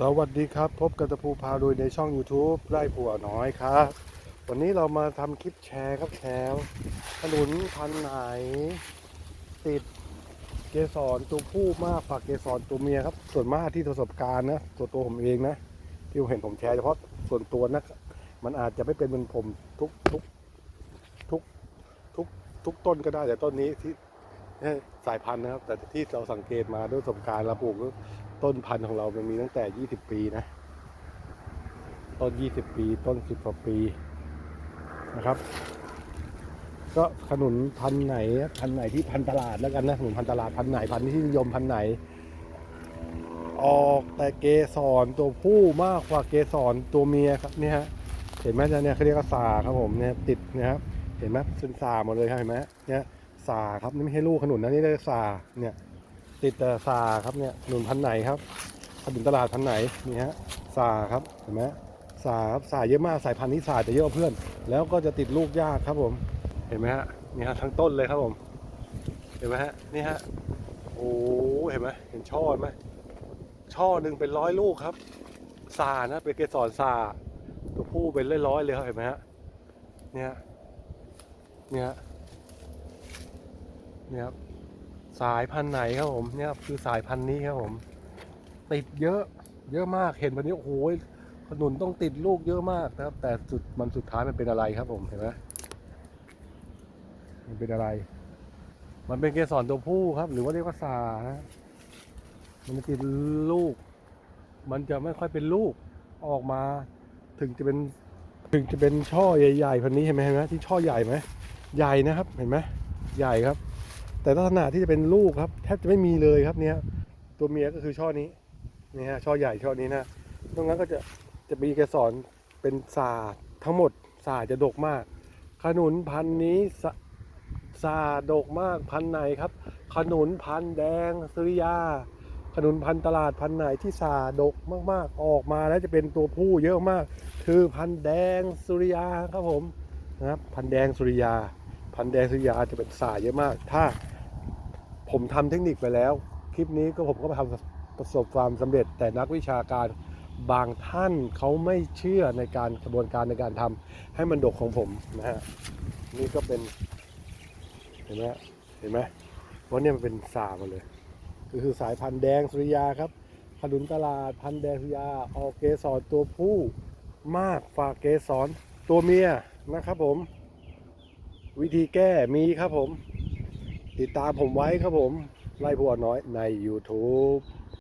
สวัสดีครับ พบกับตะพูพาโดยในช่อง YouTube ไร่ผัวน้อยครับ วันนี้เรามาทำคลิปแชร์ครับแชร์ขนุนพันไหน ติดเกสรตัวผู้มากกว่าเกสรตัวเมียครับ ส่วนมากที่ประสบการณ์นะตัวตัวผมเองนะ ที่ผมเห็นผมแชร์เฉพาะส่วนตัวนะมันอาจจะไม่เป็นเหมือนผมทุกทุกทุกทุกทุกต้นก็ได้แต่ต้นนี้ที่ สายพันธุ์นะครับ แต่ที่เราสังเกตมาด้วยประสบการณ์เราปลูกต้นพันธุ์ของเรามันมีตั้งแต่ 20 ปีนะ ต้น 20 ปี ต้น 10กว่าปีนะครับ ก็ขนุนพันธุ์ไหนพันธุ์ไหนที่พันธุ์ตลาดแล้วกันนะขนุนพันธุ์ตลาดพันธุ์ไหนพันธุ์ที่นิยมพันธุ์ไหน ออกแต่เกสรตัวผู้มากกว่าเกสรตัวเมียครับเนี่ยฮะเห็นไหมเนี่ยเขาเรียกว่าสาครับผมเนี่ยติดนะครับเห็นไหมเป็นสาหมดเลยครับเห็นไหมเนี่ย สาครับนี่ไม่ใช่ลูกขนุนนะนี่เรียกสาเนี่ยติดแต่ซาครับเนี่ยหนุนพันไหนครับขนุนตลาดพันไหนนี่ฮะซาครับเห็นไหมซาครับซาเยอะมากสายพันธุ์นี้ซาจะเยอะเพื่อน แล้วก็จะติดลูกยากครับผม เห็นไหมฮะนี่ฮะทั้งต้นเลยครับผม เห็นไหมฮะนี่ฮะโอ้เห็นไหมเห็นช่อไหมช่อหนึ่งเป็นร้อยลูกครับซานะเป็นเกสรซาตัวผู้เป็นร้อยๆเลยครับเห็นไหมฮะเนี่ยเนี่ย นี่ยครับสายพันธุ์ไหนครับผมเนี่ยคือสายพันธุ์นี้ครับผม ติดเยอะ เยอะมากเห็นวันนี้โอ้โหขนุนต้องติดลูกเยอะมากนะครับ แต่สุดมันสุดท้ายมันเป็นอะไรครับผมเห็นไหมมันเป็นอะไร มันเป็นเกสรตัวผู้ครับ หรือว่าเรียกว่าสานะมันจะติดลูก มันจะไม่ค่อยเป็นลูกออกมา ถึงจะเป็นถึงจะเป็นช่อใหญ่ๆพันนี้เห็นไหมเห็นไหมที่ช่อใหญ่ไหมใหญ่นะครับ เห็นไหมใหญ่ครับ แต่ลักษณะที่จะเป็นลูกครับแทบจะไม่มีเลยครับเนี่ยตัวเมียก็คือช่อนี้นี่ฮะช่อใหญ่ช่อนี้นะตรงนั้นก็จะจะมีเกสรเป็นสาทั้งหมดสาจะดกมาก ขนุนพันนี้สสาดกมากพันไหนครับ ขนุนพันแดงสุริยา ขนุนพันตลาดพันไหนที่สาดกมากๆ ออกมาแล้วจะเป็นตัวผู้เยอะมาก คือพันแดงสุริยาครับผมนะครับพันแดงสุริยา พันแดงสุริยาจะเป็นสาเยอะมาก ถ้า ผมทำเทคนิคไปแล้ว คลิปนี้ก็ผมก็ทำประสบความสำเร็จ แต่นักวิชาการบางท่านเขาไม่เชื่อในการกระบวนการในการทำให้มันดกของผมนะฮะนี่ก็เป็นเห็นไหมเห็นไหมเพราะเนี่ยมันเป็นสาหมดเลยก็คือสายพันธุ์แดงสุริยาครับขนุนตลาดพันธุ์แดงสุริยาออกเกสรตัวผู้มากฝากเกสรตัวเมียนะครับผม วิธีแก้มีครับผม ติดตามผมไว้ครับผมไล่ผัวน้อยใน YouTube